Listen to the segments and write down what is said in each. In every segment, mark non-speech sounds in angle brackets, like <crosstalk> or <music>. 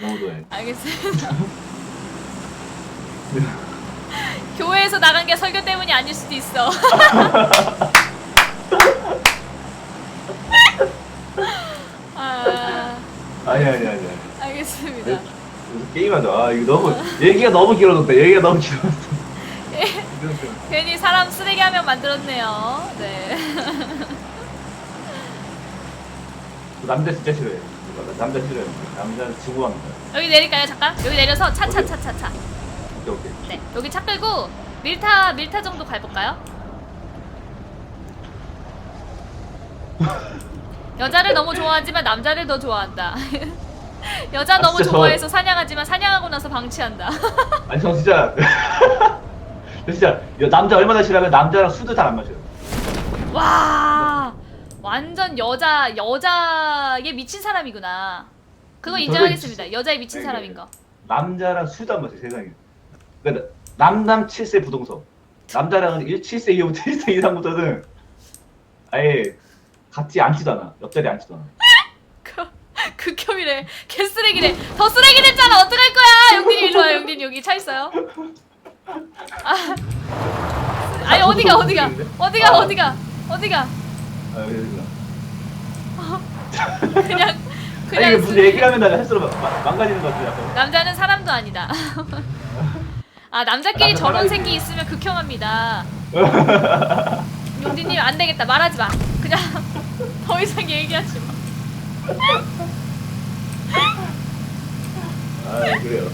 너무 좋아해. 알겠습니다. <laughs> 교회에서 나간 게 설교 때문이 아닐 수도 있어. <laughs> 아, 아니 아니 아니. 아니. 알겠습니다. 네. 게임하자. 아 이거 너무 얘기가 너무 길어졌다. 얘기가 너무 길어졌어. 이건 좀- 괜히 사람 쓰레기 한명 만들었네요. 네. 남자 진짜 싫어해. 남자 싫어요. 남자는 지구합니다. 여기 내릴까요? 잠깐. 여기 내려서 차 차 차 차 차. 오케이 오케이. 네. 여기 차 끌고 밀타 밀타 정도 가볼까요? <laughs> 여자를 너무 좋아하지만 남자를 더 좋아한다. <laughs> 여자 아, 너무 진짜 저- 좋아해서 사냥하지만 사냥하고 나서 방치한다. <laughs> 아니 저 진짜 저 진짜 여- 남자 얼마나 싫어하면 남자랑 술도 잘 안 마셔요. 와 완전 여자 여자에 미친 사람이구나. 그거 저도 인정하겠습니다. 여자에 미친 네, 사람인 네. 거. 남자랑 술도 안 마셔 세상에. 그러니까 남남 7세 부동석. 남자랑은 1, 7세 이후부터 1세 이상부터는 아예 같이 앉지도 않아. 옆자리에 앉지도 않아. <laughs> 그 극혐이래. 개쓰레기래. 더 쓰레기 됐잖아. 어떡할 거야? 영빈이 일로 와. 영빈이 여기 차 있어요. 아, 아니 어디가 어디가 어디가 아. 어디가 어디가 아, 그러구나. 그냥 아니 그냥 이게 무슨 쓰레기. 얘기를 하면 나 할수록 마- 마- 망가지는 것 같아. 약간. 남자는 사람도 아니다. 아 남자끼리 남자 저런 사람이- 새끼 있으면 극혐합니다. <laughs> 용디님 안 되겠다. 말하지 마. 그냥 <laughs> 더 이상 얘기하지 마. 아 그래요.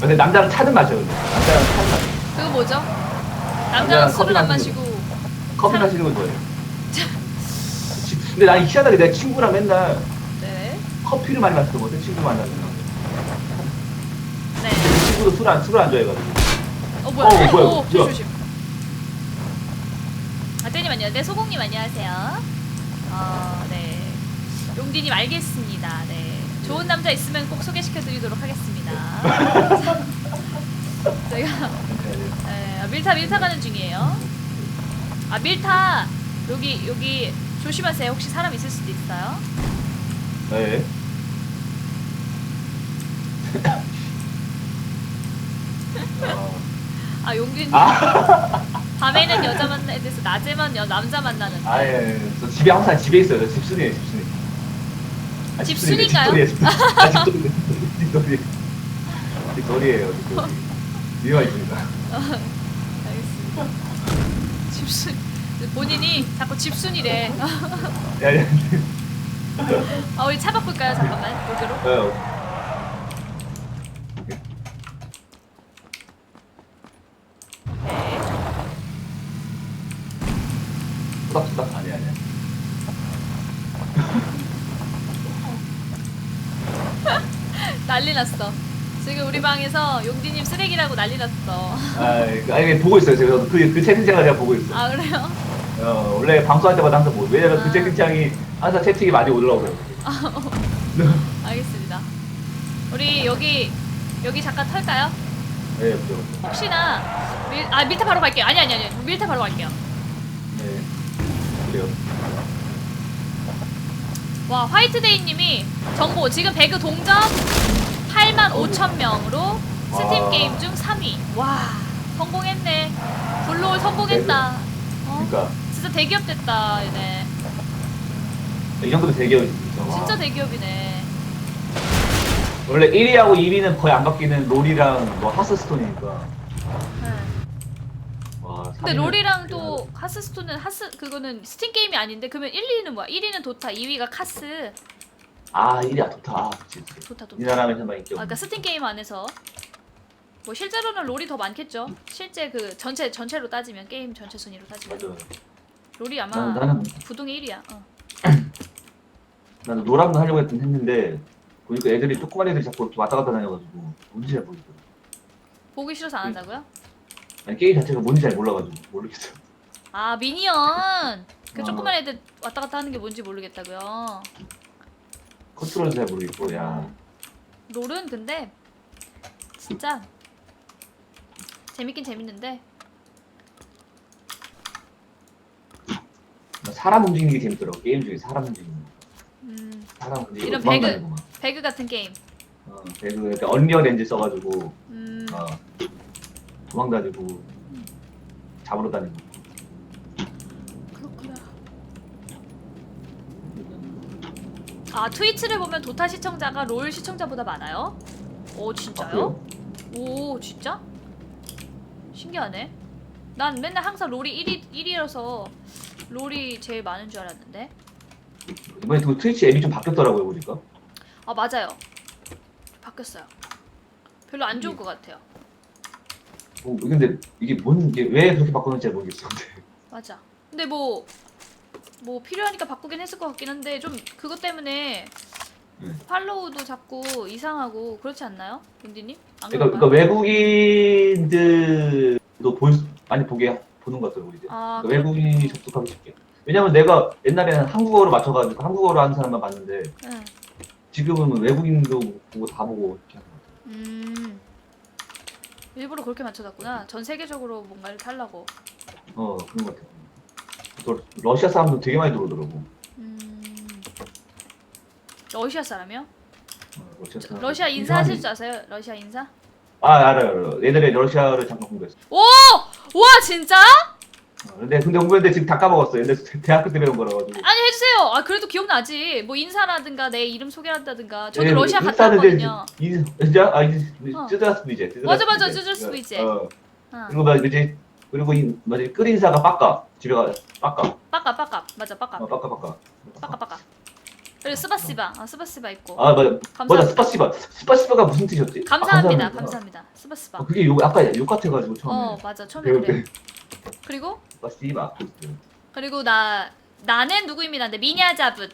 근데 남자는 차는 마셔. 근데. 남자는 차는 마셔. 그거 뭐죠? 남자는 남자는 술을 안 마시는 마시고 커피 차- 마시는 건 좋아해. 근데 난 희한하게 내 친구랑 맨날 네. 커피를 많이 마시거든. 친구 만나면. 네. 친구도 술 안, 술을 안 좋아해가지고. 어 뭐야? 어, 뭐야, 오, 조심 뭐야. 조심. 아 떼님 안녕하세요. 소공님 안녕하세요. 어, 네. 용디님 알겠습니다. 네. 좋은 남자 있으면 꼭 소개시켜드리도록 하겠습니다. <laughs> 제가 네, 아, 밀타 밀타 가는 중이에요. 아 밀타 여기 여기 조심하세요. 혹시 사람 있을 수도 있어요. 네. 어, 아 용디님 아, 밤에는 여자 만나야 돼서 낮에만 여, 남자 만나는. 아, 예, 예. 저 집에 항상 집에 있어요. 저 집순이에요, 집순이. 아, 집순이인가요? 집순이에요, 집순이. <laughs> 아, 집돌이. 집돌이. 집돌이에요, 집돌이. <laughs> 이유가 있습니다. 알겠습니다. 집순 본인이 자꾸 집순이래. 야, 야, 아 우리 차 바꿀까요? 잠깐만 여기로. 어. 네. 수닥수닥 아니 아니야. <laughs> 난리 났어. 지금 우리 방에서 용디님 쓰레기라고 난리 났어. 아, 그- 아니 보고 있어요. 제가 그, 그 채팅창을 제가 보고 있어. 요 아 그래요? 어, 원래 방송할 때마다 항상 보고. 왜냐면 아. 그 채팅창이 항상 채팅이 많이 올라오고요. <laughs> 알겠습니다. 우리 여기 여기 잠깐 털까요? 네, 그죠. 혹시나 밀, 아 밀타 바로 갈게요. 아니 아니 아니 밀타 바로 갈게요. 네. 그래요. 와 화이트데이님이 정보 지금 배그 동전 8만 5천 명으로 스팀 와. 게임 중 3위. 와 성공했네. 블로울 성공했다. 어? 그러니까 진짜 대기업 됐다 얘네. 이 정도면 대기업이죠. 와. 진짜 대기업이네. 원래 1위하고 2위는 거의 안 바뀌는 롤이랑 뭐 하스스톤이니까. 네. 와. 근데 3위는 롤이랑 또 하스스톤은 하스 그거는 스팀 게임이 아닌데 그러면 1, 2위는 뭐야? 1위는 도타, 2위가 카스. 아 1위야 좋다. 아, 그치, 그치. 도타 도타. 이 나라에서만 인기 아, 그러니까. 스팀 게임 안에서 뭐 실제로는 롤이 더 많겠죠. 실제 그 전체 전체로 따지면 게임 전체 순위로 따지면 맞아. 롤이 아마 난, 나는 부동의 1위야. 어. <clears throat> 나는 롤 한번 하려고 했던 했는데 보니까 애들이 조그만 애들이 자꾸 왔다 갔다 다녀가지고 뭔지 잘 모르겠어. 보기 싫어서 안 한다고요? 아니 게임 자체가 뭔지 잘 몰라가지고 모르겠어. 아 미니언. 그 어. 조그만 애들 왔다 갔다 하는 게 뭔지 모르겠다고요. 컨트롤도 잘 모르겠고 야. 롤은 근데 진짜 재밌긴 재밌는데 사람 움직이는 게 재밌더라고 게임 중에 사람 움직이는 거. 음, 사람 움직이고 이런 도망다니고 배그- 막. 배그 같은 게임. 어, 배그 이렇게 언리얼 엔진 써가지고 음. 어, 도망 다니고 잡으러 다니고. 그렇구나. 아 트위치를 보면 도타 시청자가 롤 시청자보다 많아요? 오 아, 진짜요? 그래요? 오 진짜? 신기하네. 난 맨날 항상 롤이 1위 1위라서 롤이 제일 많은 줄 알았는데. 이번에 그 트위치 앱이 좀 바뀌었더라고요 보니까. 아 맞아요. 바뀌었어요. 별로 안 좋은 것 같아요. 어, 근데 이게 뭔 이게 왜 그렇게 바꾸는지 잘 모르겠어. 근데. 맞아. 근데 뭐, 뭐 필요하니까 바꾸긴 했을 것 같긴 한데 좀 그것 때문에 네. 팔로우도 자꾸 이상하고 그렇지 않나요? 윤디님? 안 그러니까, 그런가요? 그러니까 외국인들도 볼 수- 많이 보게 보는 것 같더라고 이제. 아, 그러니까 외국인이 접속하기 쉽게. 왜냐면 내가 옛날에는 한국어로 맞춰가지고 한국어로 하는 사람만 봤는데 응. 지금은 외국인도 보고 다 보고 이렇게 하는 것 같아. 음. 일부러 그렇게 맞춰놨구나. 전 세계적으로 뭔가를 하려고. 어 그런 것 같아. 또 러시아 사람도 되게 많이 들어오더라고. 음. 러시아 사람이요? 어, 러시아, 저- 사람. 러시아 인사하실 줄 아세요? 러시아 인사? 아 알아요, 알아요. 예전에 러시아를 잠깐 공부했어. 오! 와 진짜? 어, 근데 근데 공부했는데 지금 다 까먹었어. 옛날 대학교 때 배운 거라 가지고. 아니 해주세요. 아 그래도 기억나지. 뭐 인사라든가 내 이름 소개한다든가. 저도 예, 러시아 갔다 왔거든요. 이 진짜 아 이제 어. 쯔드라스도 이제. 맞아, 맞아, 쯔드라스도 이제. 어. 어. 그리고 막 이제 그리고 이 뭐지 끓인 사가 빡까 집에 가 빡까 빠까 빠까 맞아 빠까 어, 빡까 빡까. 빠까 빠까. 그리고 스바시바. 아 스바시바 있고. 아 맞아 감사. 맞아 스파시바 스파시바가 무슨 뜻이었지? 감사합니다. 아, 감사합니다. 스바시바. 어, 그게 욕 아까 욕 같아가지고 처음에 어 맞아 처음에 그래. 때 그리고 스파시바. 그리고 나 나는 누구입니다인데 미냐자붓.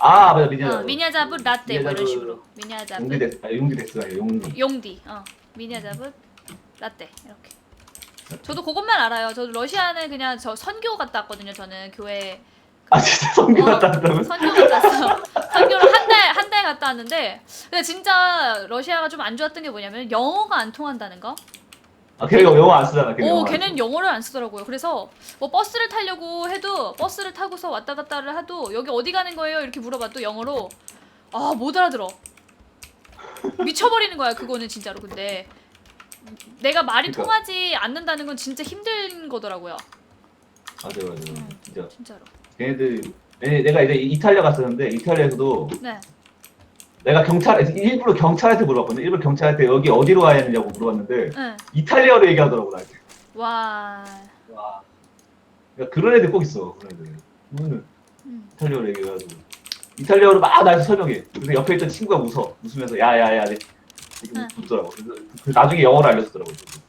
아 맞아 미니아. 어, 미냐자붓 라떼 뭐 이런 미냐자붓. 식으로. 미냐자붓 데스 아 용디 데스 아니 용디. 용디. 어 미냐자붓 라떼 이렇게. 저도 그것만 알아요. 저도 러시아는 그냥 저 선교 갔다 왔거든요. 저는 교회 아 진짜 성교 어, 갔다 왔다고? 선교 갔다 왔어요. 선교를 한 달 왔는데 근데 진짜 러시아가 좀 안 좋았던 게 뭐냐면 영어가 안 통한다는 거. 아 걔가 영어 안 쓰잖아. 걔는 오, 영어 안 걔는 써. 영어를 안 쓰더라고요. 그래서 뭐 버스를 타려고 해도 버스를 타고서 왔다 갔다를 해도 여기 어디 가는 거예요? 이렇게 물어봐도 영어로 아 못 알아들어. 미쳐버리는 거야 그거는 진짜로. 근데 내가 말이 그러니까. 통하지 않는다는 건 진짜 힘든 거더라고요. 맞아 맞아 음. 진짜. 진짜로. 걔네들 내- 내가 이제 이탈리아 갔었는데 이탈리아에서도 네. 내가 경찰 일부러 경찰한테 물어봤거든. 일부러 경찰한테 여기 어디로 가야 하느냐고 물어봤는데 네. 이탈리아로 얘기하더라고 나한테. 와. 와. 그러니까 그런 애들 꼭 있어. 그런 애들. 음, 음. 이탈리아로 얘기해가지고 이탈리아로 막 나한테 설명해. 근데 옆에 있던 친구가 웃어. 웃으면서 야야야 이렇게 응. 웃더라고. 그래서 그 나중에 영어를 알려주더라고. <laughs>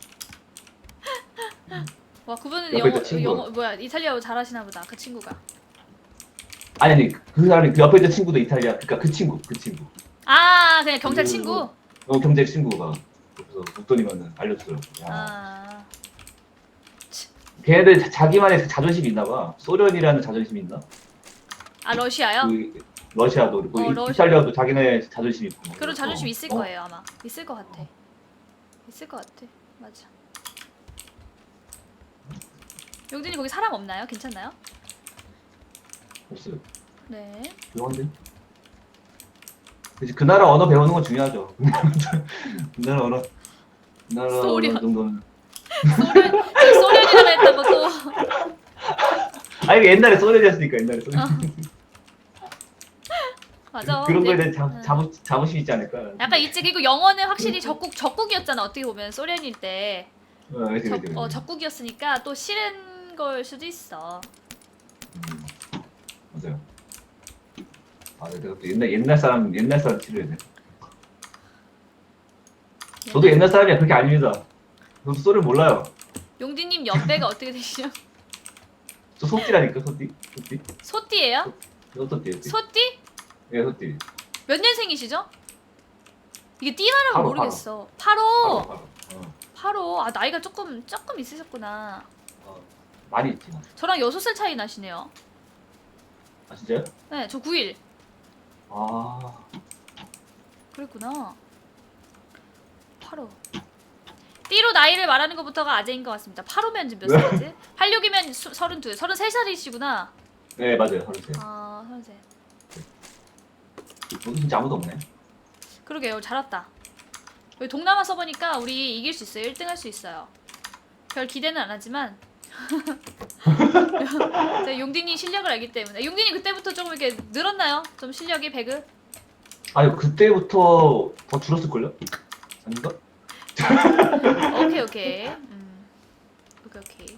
와 그분은 영어. 영어 뭐야 이탈리아어 잘하시나 보다 그 친구가. 아니 아니 그 사람이 그 옆에 있던 친구도 이탈리아. 그러니까 그 친구 그 친구. 아 그냥 경찰 음. 친구. 어 경제 친구가 그래서 웃더니만은 알려주더라고. 야. 아. 걔네들 자- 자기만의 자존심이 있나 봐. 소련이라는 자존심이 있나? 아 러시아요? 그 러시아도 그리고 어, 이- 러시- 이탈리아도 자기네 자존심이 있고. 그런 자존심 어. 있을 어? 거예요 아마. 있을 것 같아. 있을 것 같아. 맞아. 용진이 거기 사람 없나요? 괜찮나요? 없어요. 네. 그치, 그 나라 언어 배우는 건 중요하죠. <laughs> 그 나라 언어. 그 나라 소련. 언어 정도는. 소련 지금 소련이라고 했다고 또. 아니 옛날에 소련이었으니까 옛날에 소련. 어. <laughs> 맞아. 그런 거에 근데 대한 자, 응. 자부, 자부심 있지 않을까? 약간 있지. 그리고 영어는 확실히 적국 적국이었잖아. 어떻게 보면 소련일 때 어, 그치, 적, 그치, 어, 그치. 적국이었으니까 또 싫은 걸 수도 있어. 음, 맞아요. 아, 내가 또 옛날 옛날 사람 옛날 사람 치료해야 돼. 저도 옛날 사람이야 그렇게 아닙니다. 저도 소련 몰라요. 용디님 연배가 어떻게 되시죠? 저 소띠라니까 소띠 소띠 소띠예요? 저 소띠 소띠? 예 소띠 몇 년생이시죠? 이게 띠말하면 바로, 모르겠어. 바로 8호. 바로 어, 8호. 아 나이가 조금 조금 있으셨구나. 어, 많이 있지 저랑 6살 차이 나시네요. 아 진짜요? 네, 저 9일. 아 그랬구나. 8호. 띠로 나이를 말하는 것부터가 아재인 것 같습니다. 8호면 지금 몇 살이지? 86이면 32, 33살이시구나. 네 맞아요 하루세 아, 33. 여기 진짜 아무도 없네 그러게요. 잘 왔다. 여기 동남아 서버니까 우리 이길 수 있어요. 1등 할 수 있어요. 별 기대는 안 하지만 <laughs> 제가 용딘이 실력을 알기 때문에 용딘이 그때부터 조금 이렇게 늘었나요? 좀 실력이 배그? 아니 그때부터 더 줄었을걸요? 아닌가? <laughs> 오케이 오케이 음. 오케이 오케이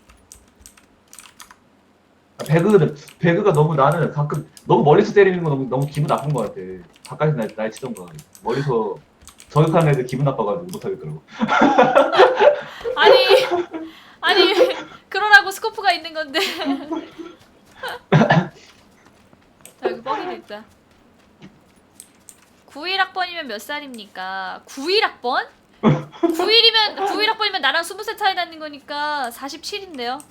아, 배그는 배그가 너무 나는 가끔 너무 멀리서 때리는 거 너무 너무 기분 나쁜 것 같아. 가까이서 날, 날 치던가 멀리서 저격하는 애들 기분 나빠가지고 못하겠더라고. <laughs> 아니 아니 그러라고 스코프가 있는 건데 <laughs> 자, 여기 뻑이 있다 91학번이면 몇 살입니까? 91학번? 91이면 91학번이면 나랑 20살 차이 나는 거니까 47인데요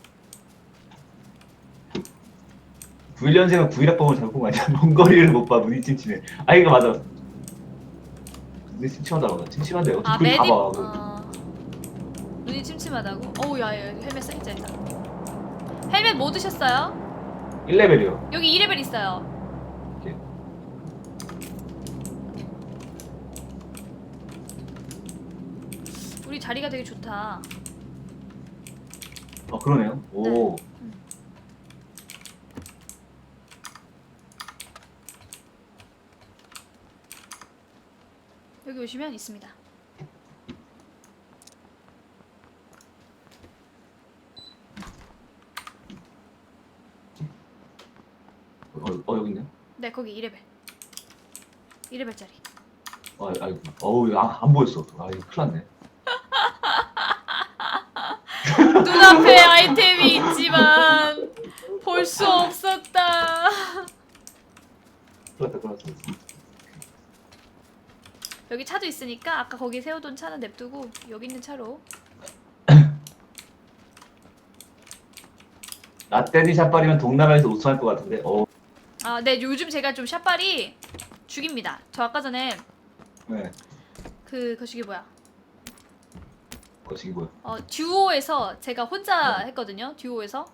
91년생은 91학번을 잘못 본거 아니야? 먼 거리를 못 봐, 눈이 침침해. 아, 이거 맞아. 눈이. 침침한데, 어떻게 아 그리 메디 봐봐. 어... 눈이 침침하다고? 어우 야야 헬멧 세게 짜있다 헬멧 뭐 드셨어요? 1레벨이요. 여기 2레벨 있어요 이렇게. 우리 자리가 되게 좋다 어, 그러네요. 오. 여기 오시면 있습니다. 어, 어, 여기 있네. 네, 거기 2레벨. 2레벨짜리. 어, 아이고. 어우, 아, 안 보였어. 아, 이거 큰일 났네. <laughs> 눈앞에 아이템이 있지만 볼 수 없었다. 큰일 났다, 큰일 났어. 여기 차도 있으니까 아까 거기 세워둔 차는 냅두고 여기 있는 차로. 라떼니 샷발이면 동남아에서 우승할 것 같은데. 어, 아, 네, 요즘 제가 좀 샷발이 죽입니다. 저 아까 전에 네. 그 거시기 뭐야? 거시기 뭐야. 어, 듀오에서 제가 혼자 했거든요. 듀오에서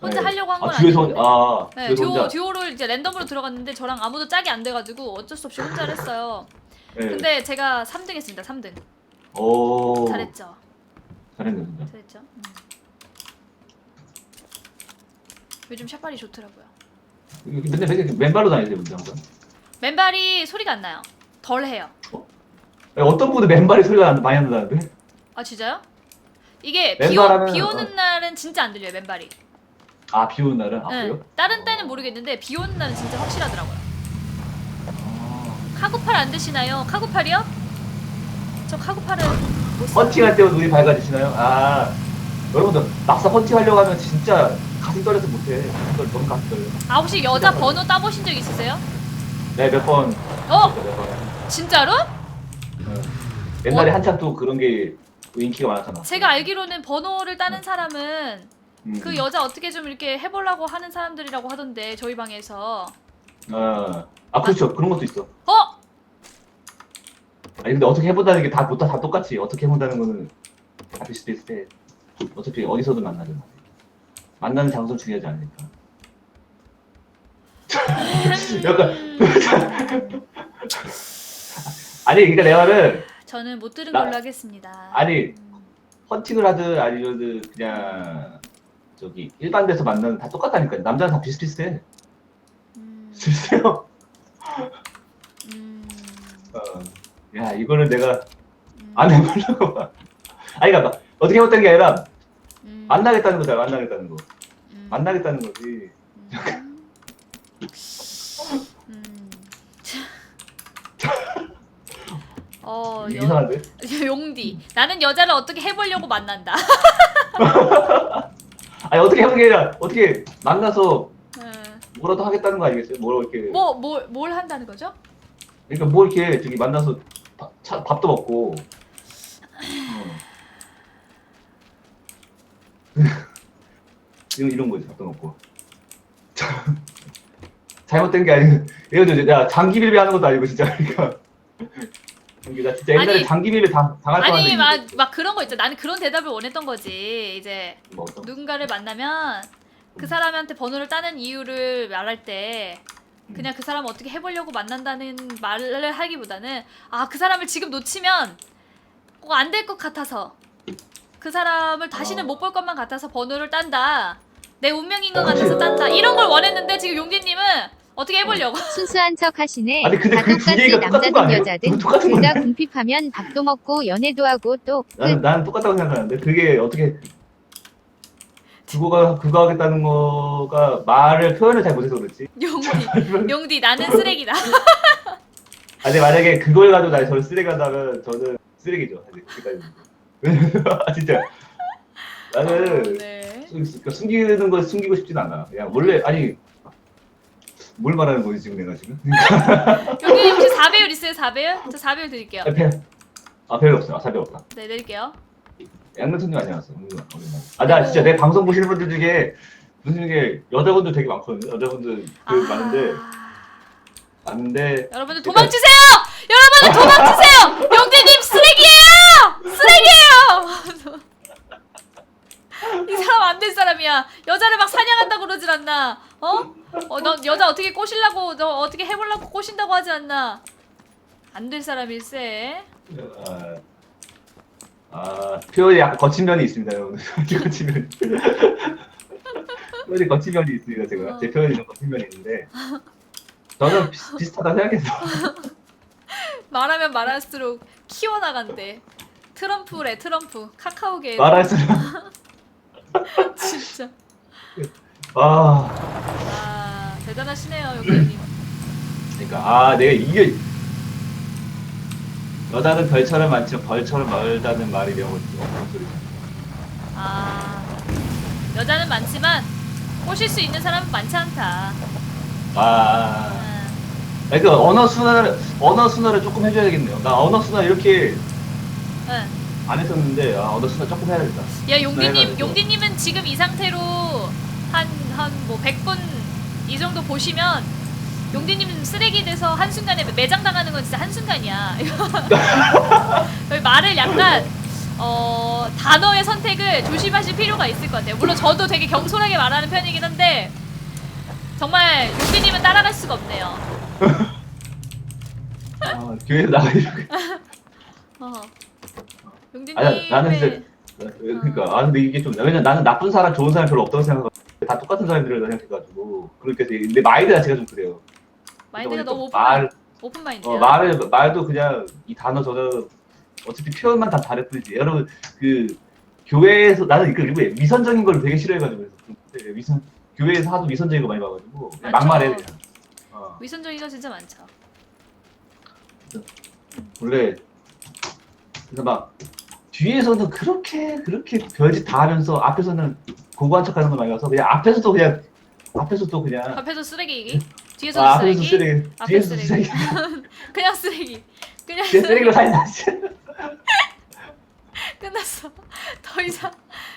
혼자 네. 하려고 한 건 아, 뒤에서, 아닌데. 아, 네, 뒤에서 듀오 혼자. 듀오를 이제 랜덤으로 들어갔는데 저랑 아무도 짝이 안 돼가지고 어쩔 수 없이 혼자 했어요. 네. 근데 제가 3등 했습니다. 3등. 오. 잘했죠. 잘했네, 진짜. 잘했죠. 음. 요즘 샷발이 좋더라고요. 근데 맨- 맨발로 다니세요, 근데 항상. 맨발이 소리가 안 나요. 덜 해요. 아니, 어떤 분은 맨발이 소리가 안- 많이 안 나는데? 아 진짜요? 이게 비, 오, 맨발하면- 비 오는 날은 진짜 안 들려요 맨발이. 아, 비 오는 날은? 아, 네. 그래요? 다른 때는 모르겠는데 비 오는 날은 진짜 확실하더라고요. 아. 카구팔 안 드시나요? 카구팔이요? 저 카구팔은 못 써요. 헌팅할 때도 눈이 밝아지시나요? 아, 여러분들 막상 헌팅하려고 하면 진짜 가슴 떨려서 못해. 가슴 떨려, 너무 가슴 떨려. 아 혹시 여자 번호 따보신 적 있으세요? 네, 몇 번. 어? 몇 번. 진짜로? 네. 옛날에 한참 또 그런 게 인기가 많았잖아. 제가 알기로는 번호를 따는 사람은 음. 그 여자 어떻게 좀 이렇게 해보려고 하는 사람들이라고 하던데 저희 방에서 어. 아, 그렇죠. 그런 것도 있어. 어? 아니, 근데 어떻게 해본다는 게 다, 다, 다 똑같지. 어떻게 해본다는 거는 다 비슷비슷해. 어차피 어디서든 만나잖아. 만나는 장소 중요하지 않으니까. <laughs> 약간, 아니, 그러니까 내 말은, 저는 못 들은 나- 걸로 하겠습니다. 아니, 음. 헌팅을 하든 아니면 그냥 저기 일반 데서 만나는 다 똑같다니까 남자는 다 비슷비슷해 음, 비슷해요 음, 어. 야 이거는 내가 음, 안 해보려고 봐 아니 그러니까 막 어떻게 해봤다는 게 아니라 음, 만나겠다는 거잖아 만나겠다는 거 음, 만나겠다는 거지 음, <laughs> 음. 어, 여, 이상한데 <laughs> 용디. 나는 여자를 어떻게 해보려고 만난다. <laughs> 아니 어떻게 해본 게 아니라 어떻게 만나서 음. 뭐라도 하겠다는 거 아니겠어요 뭐라고 이렇게 뭐, 뭐, 뭘 한다는 거죠? 그러니까 뭐 이렇게 저기 만나서 밥, 차, 밥도 먹고 이런 이런 거지 밥도 먹고. 잘못된 게 아니고 들어 내가 장기 밀배 하는 것도 아니고 진짜. 그러니까. 장기 나 진짜 옛날에 아니, 장기 밀배 당 당할 아니, 뻔한데 막, 막 그런 거 있죠. 나는 그런 대답을 원했던 거지. 이제 뭐 어떤 누군가를 만나면 그 사람한테 번호를 따는 이유를 말할 때 그냥 그 사람 어떻게 해보려고 만난다는 말을 하기보다는 아 그 사람을 지금 놓치면 꼭 안 될 것 같아서 그 사람을 다시는 어. 못 볼 것만 같아서 번호를 딴다 내 운명인 것 같아서 딴다 이런 걸 원했는데 지금 용디님은 어떻게 해보려고 <laughs> 순수한 척 하시네. 아니, 근데 다 그두 똑같이 개가 똑같은 거 남자든 아니에요? 여자든 똑같은 둘다 거네. 궁핍하면 밥도 먹고 연애도 하고 또 나는 끝. 나는 똑같다고 생각하는데 그게 어떻게 그거가 그거 하겠다는 거가 말을 표현을 잘 못해서 그렇지. 용디 용디 나는 쓰레기다 <laughs> 아니 만약에 그걸 가지고 날 저를 쓰레기 한다면 저는 쓰레기죠 사실 그까지 <laughs> 아, 진짜 나는 어, 네. 숨- 그러니까 숨기는 걸 숨기고 싶진 않아. 그냥 원래 아니 뭘 말하는 거지 지금 내가 지금? 용디님 혹시 4배율 있어요 4배율? 저 4배율 드릴게요 아, 배, 아 별로 없어. 아 사별 없다. 네 내릴게요 양면손님 안녕하세요. 아나 진짜 내 방송 보시는 분들 중에 무슨 게 여자분들 되게 많거든요. 여자분들 그 많은데 많은데 여러분들 도망치세요! 여러분들 도망치세요! <laughs> 용디님 쓰레기예요! 쓰레기예요! 이 사람 안 될 사람이야. 여자를 막 사냥한다고 그러질 않나? 어? 어, 너 여자 어떻게 꼬시려고, 너 어떻게 해보려고 꼬신다고 하지 않나? 안 될 사람일세. 아, 아 표현이 약간 거친 면이 있습니다, 여러분. <laughs> 거친 면. 표현이 거친 면이 있습니다, 제가. 제 표현이 좀 거친 면이 있는데 저는 비, 비슷하다 생각해서. <laughs> 말하면 말할수록 키워나간대. 트럼프래, 트럼프. 카카오계. 말할수록 <laughs> 진짜. 아 아, 대단하시네요, 용디님. 그러니까 아 내가 이게 여자는 별처럼 많지만 벌처럼 멀다는 말이 없는 소리죠. 아 여자는 많지만 꼬실 수 있는 사람은 많지 않다. 아 아, 그러니까 언어 순화를 언어 순화를 조금 해줘야겠네요. 나 언어 순화 이렇게 응. 안 했었는데 아, 언어 순화 조금 해야겠다. 야 용디님. 용디님은 지금 이 상태로 한 한 뭐 100분 이 정도 보시면 용디님 쓰레기 돼서 한 순간에 매장 당하는 건 진짜 한 순간이야. 여기 <laughs> 말을 약간 어 단어의 선택을 조심하실 필요가 있을 것 같아요. 물론 저도 되게 경솔하게 말하는 편이긴 한데 정말 용디님은 따라갈 수가 없네요. <laughs> 아, 교회에서 나가려고. <laughs> 어. 용디님. 아니, 나는 진짜- 그러니까 아 근데 이게 좀 왜냐면 나는 나쁜 사람 좋은 사람 별로 없다고 생각하고 다 똑같은 사람들이라 생각해가지고 그렇게 돼. 근데 마인드 자체가 좀 그래요. 마인드가 너무 오픈 말 오픈 마인드야. 어, 말을 말도 그냥 이 단어 저저 어차피 표현만 다 다를 뿐이지. 여러분 그 교회에서 나는 그 일부에 위선적인 걸 되게 싫어해가지고 그래서 좀 위선 교회에서 하도 위선적인 거 많이 봐가지고 그냥 맞죠. 막말해 그냥. 어, 위선적이가 진짜 많죠. 원래 그래서 막 뒤에서는 그렇게 그렇게 별짓 다 하면서 앞에서는 고고한 척하는 거 많이 봐서 그냥 앞에서도 그냥 앞에서도 그냥 앞에서 쓰레기 얘기, 뒤에서도 아, 앞에서 쓰레기, 쓰레기 앞에 뒤에서 쓰레기. 쓰레기 그냥 쓰레기, 그냥 뒤에 쓰레기로 살다 <laughs> 끝났어. 더 이상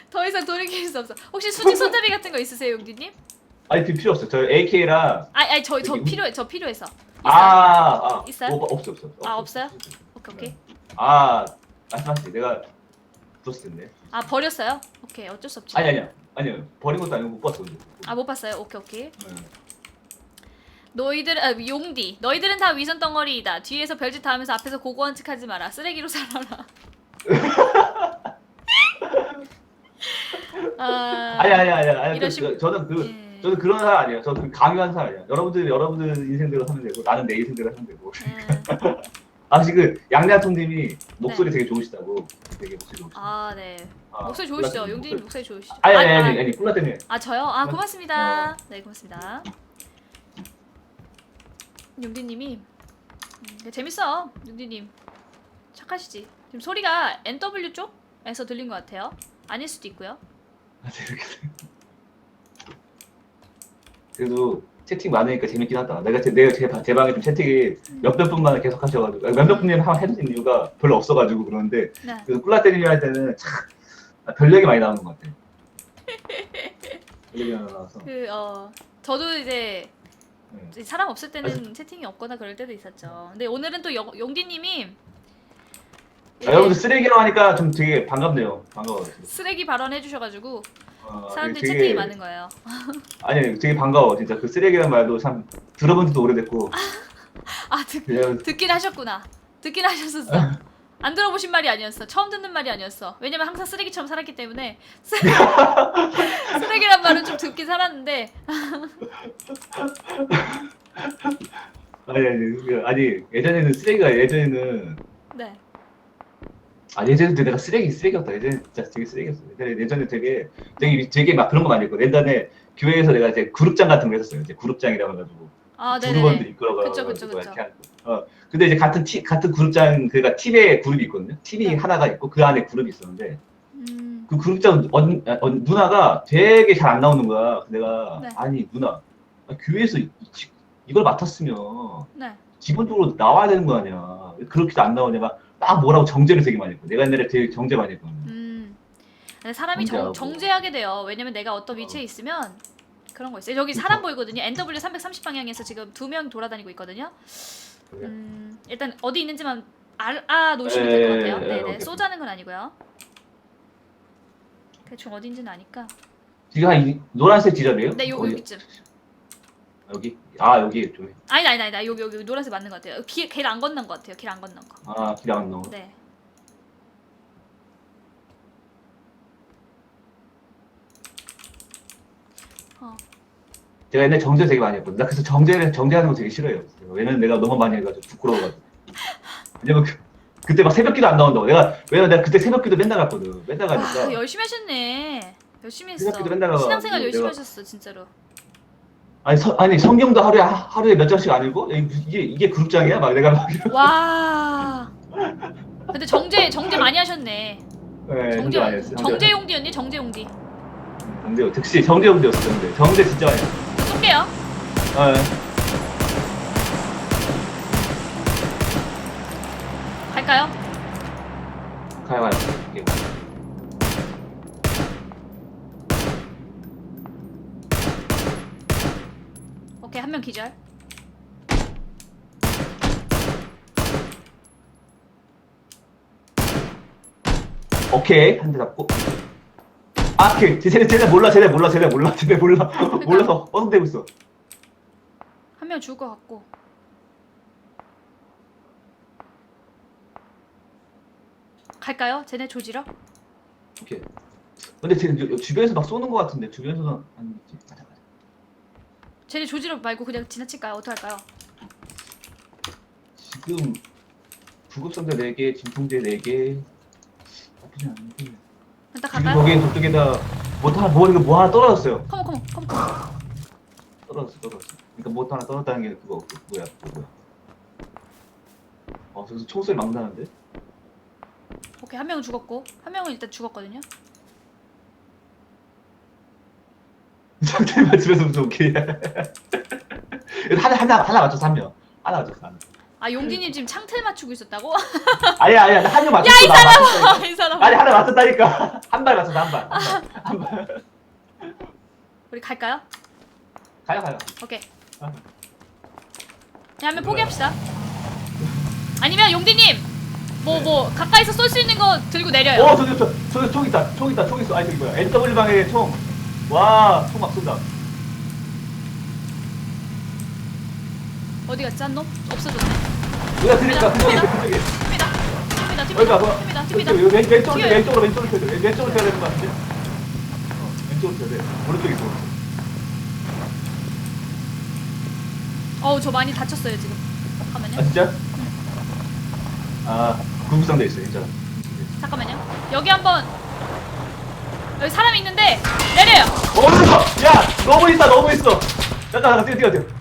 더 이상 돌이킬 수 없어. 혹시 수직 손잡이 같은 거 있으세요, 용디님? 아니 그 필요 없어요. 저 AK라 아, 아니 저저 여기 필요해, 저 필요해서. 있어요? 아, 아 있어요? 어, 없어 없어. 아, 없어요? 오케이 오케이. 아 말씀하세요. 내가 줬을 텐데. 아 버렸어요? 오케이 어쩔 수 없지. 아니 아니야. 아니요. 버린 것도 아니고 못 봤어. 아 못 봤어요. 오케이 오케이. 네. 너희들 아 용디 너희들은 다 위선 덩어리이다. 뒤에서 별짓 다 하면서 앞에서 고고한 척 하지 마라. 쓰레기로 살아라. <laughs> 아, 아니 아니 아니 아니. 그, 이러시고- 그, 저는 그 음. 저는 그런 사람 아니에요. 저는 그 강요한 사람 아니에요. 여러분들 여러분들 인생대로 하면 되고 나는 내 인생대로 하면 되고. 음. <laughs> 아 지금 양대한통님이 목소리 되게 좋으시다고. 되게 목소리 좋으시다. 아 네. 아, 목소리 좋으시죠? 꿀라떼님 용디님 목소리- 좋으시죠? 아니 아니 아, 아니 아니 꿀라 때문에. 아 저요? 아 어. 고맙습니다. 네 고맙습니다. 용디님이 음, 재밌어. 용디님 착하시지. 지금 소리가 NW 쪽에서 들린 것 같아요. 아닐 수도 있고요. 아, 이렇게. 그래도 채팅 많으니까 재밌긴 하다. 내가 제, 내가 제, 방- 제 방에 좀 채팅이 몇몇 분만 계속 하셔가지고 아니, 몇몇 분이 한 해도 되는 이유가 별로 없어가지고 그러는데 네. 그래서 꿀라떼님이 할 때는 참 아, 별 얘기 많이 나오는 것 같아. <laughs> 별 얘기 많이 나와서. 그 어 저도 이제 네. 음. 이제 사람 없을 때는 아직- 채팅이 없거나 그럴 때도 있었죠. 근데 오늘은 또 영, 용디님이 아, 여러분들 쓰레기로 하니까 좀 되게 반갑네요. 반가워요. 쓰레기 발언해 주셔가지고 어, 아, 사람들이 되게- 채팅이 많은 거예요. <laughs> 아니 되게 반가워 진짜 그 쓰레기란 말도 참 들어본 지도 오래됐고 아 듣, 그냥 듣긴 하셨구나. 듣긴 하셨었어. <laughs> 안 들어보신 말이 아니었어. 처음 듣는 말이 아니었어. 왜냐면 항상 쓰레기처럼 살았기 때문에 <laughs> 쓰레기란 말은 좀 듣긴 살았는데 아니 아니 그, 아니 예전에는 쓰레기가 예전에는 네. 아 예전에 내가 쓰레기 쓰레기였다 예전에 진짜 되게 쓰레기였어 예전에 예전에 되게 되게 되게 막 그런 거 많이 했고 옛날에 교회에서 내가 이제 그룹장 같은 거 했었어요 이제 그룹장이라고 해가지고 두루번들 이끌어가고 그렇죠. 근데 이제 같은 티, 같은 그룹장 그러니까 팀의 그룹이 있거든요. 팀이 네. 하나가 있고 그 안에 그룹이 있었는데 음. 그 그룹장 언, 아, 언, 누나가 되게 잘 안 나오는 거야. 내가 네. 아니 누나 아, 교회에서 이, 이걸 맡았으면 네. 기본적으로 나와야 되는 거 아니야. 그렇게도 안 나오냐가 막 뭐라고 정제를 되게 많이 했고 내가 옛날에 되게 정제 많이 했거든. 요 음. 사람이 정, 정제하게 돼요. 왜냐면 내가 어떤 위치에 어. 있으면 그런 거 있어요. 여기 사람 음. 보이거든요. NW 330 방향에서 지금 두 명 돌아다니고 있거든요. 네. 음, 일단 어디 있는지만 알아 놓으시면 될 것 같아요. 네, 네, 네네. 쏘자는 건 아니고요. 대충 어딘지는 아니까. 지금 한 노란색 지점이에요? 네, 여기쯤. 여기? 아 여기 좀. 아니, 아니, 아니, 여기 여기 노란색 맞는 것 같아요. 길안 건넌 것 같아요. 길 안 건넌 거. 아 길안 나오네. 네. 제가 옛날에 정제 되게 많이 했거든요. 그래서 정제를 정제하는 거 되게 싫어요. 왜냐면 내가 너무 많이 해가지고 부끄러워가지고. 왜냐면 그, 그때 막 새벽기도 안 나온다고. 내가 왜냐면 내가 그때 새벽기도 맨날 갔거든. 맨날 아, 가니까. 아, 열심히 하셨네. 열심히 했어. 신앙생활 열심히 내가- 하셨어 진짜로. 아니 서, 아니 성경도 하루에 하루에 몇 장씩 안 읽고 이게 이게 그룹장이야? 막 내가 막 와. 근데 정제 정제 많이 하셨네. 예, 정제 정제 많이 했어요. 정제 용디였니? 정제 용디. 정제 정제 정제 형제였어 정제 정제 진짜 많이 했어. 할게요. 아, 예. 갈까요? 가요, 가요. 이렇게. 오케이, 한 명 기절. 오케이. 한 대 잡고. 그, 아킬 쟤네 쟤네 몰라 쟤네 몰라 쟤네 몰라 쟤네 몰라 어, 그러니까. 몰라서 뻔대고 있어 한 명 죽을 것 같고. 갈까요? 쟤네 조지러? 오케이 근데 쟤네 주변에서 막 쏘는 것 같은데 주변에서는 아니지 가자 가자 쟤네 조지러 말고 그냥 지나칠까요? 어떡할까요? 지금 구급상자 4개 진통제 4개 나쁘지 않은데 일단 갈까요? 거기 저쪽에다 모터 뭐 이거 뭐 하나 떨어졌어요. 컴온 컴온 컴온 떨어졌어 떨어졌어. 그러니까 뭐 하나 떨어졌다는 게 그거 뭐야 그거야. 어 아, 저기서 총소리 막 나는데? 오케이 한 명은 죽었고 한 명은 일단 죽었거든요. <laughs> 상대방 집에서 무슨 오케이. <laughs> 하나 하나 하나 맞췄어 한 명. 하나 맞췄어 한 명. 아 용진님 지금 창틀 맞추고 있었다고? 아니 아니 한명 맞췄어. 야, 이 사람아! 이 사람. 아니 하나 맞췄다니까. <laughs> 한 발 맞췄어 한 발. 한 발. 우리 갈까요? 가요 가요. 오케이. 어. 야면 포기합시다. 아니면 용진님 뭐 뭐 네. 가까이서 쏠 수 있는 거 들고 내려요. 어저저저총 있다 총 있다 총 있어. 아니 저기 뭐야? NW 방에 총. 와총 막 쏜다. 어디 갔지 한 놈? 없어졌네. 누가 드릴까? 팁니다. 팁니다. 뒤입니다. 팁니다. 팁니다. 왼쪽으로 튀어요. 왼쪽으로 왼쪽으로 펴야 돼. 왼쪽으로 펴야 되는 거 같은데? 어, 왼쪽으로 펴야 돼. 오른쪽이 좋아. 어우 저 많이 다쳤어요 지금. 잠깐만요. 아, 진짜? 아 구급상대 있어 괜찮아. 잠깐만요. 여기 한번 여기 사람 있는데 내려요. 어른야 너무 있다 너무 있어. 잠깐 잠깐 뛰어 뛰어 뛰어.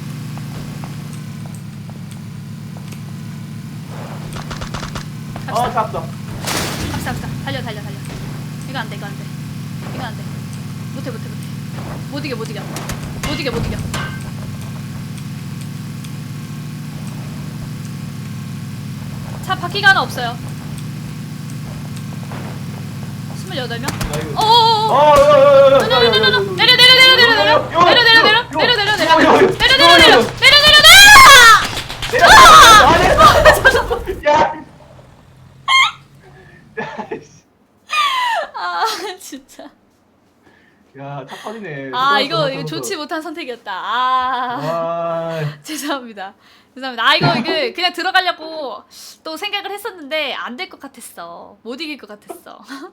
갑시다. 어 잡다. 갑시다 갑시다. 달려 달려 달려. 이거 안 돼 이거 안 돼. 이거 안 돼. 못해 못해 못해. 못 이겨 못 이겨. 못 이겨 못 이겨. 차 바퀴가 하나 없어요. 28명? 야, 이거- 어어어! 어, 야, 야, 야, 야, 야, 내려 야, 내려 야, 내려 야, 내려 야, 내려 내려 내려 내려 내려 내려 내려 내려 내려 야, 내려 야, 내려 내려 야, 내려! 야, 씨. 아 진짜 야, 차 터지네. 아 이거 이거. 좋지 못한 선택이었다. 아. 아, <laughs> 죄송합니다. 죄송합니다. 아 이거 이거 그냥 들어가려고 또 생각을 했었는데 안 될 것 같았어. 못 이길 것 같았어 <laughs>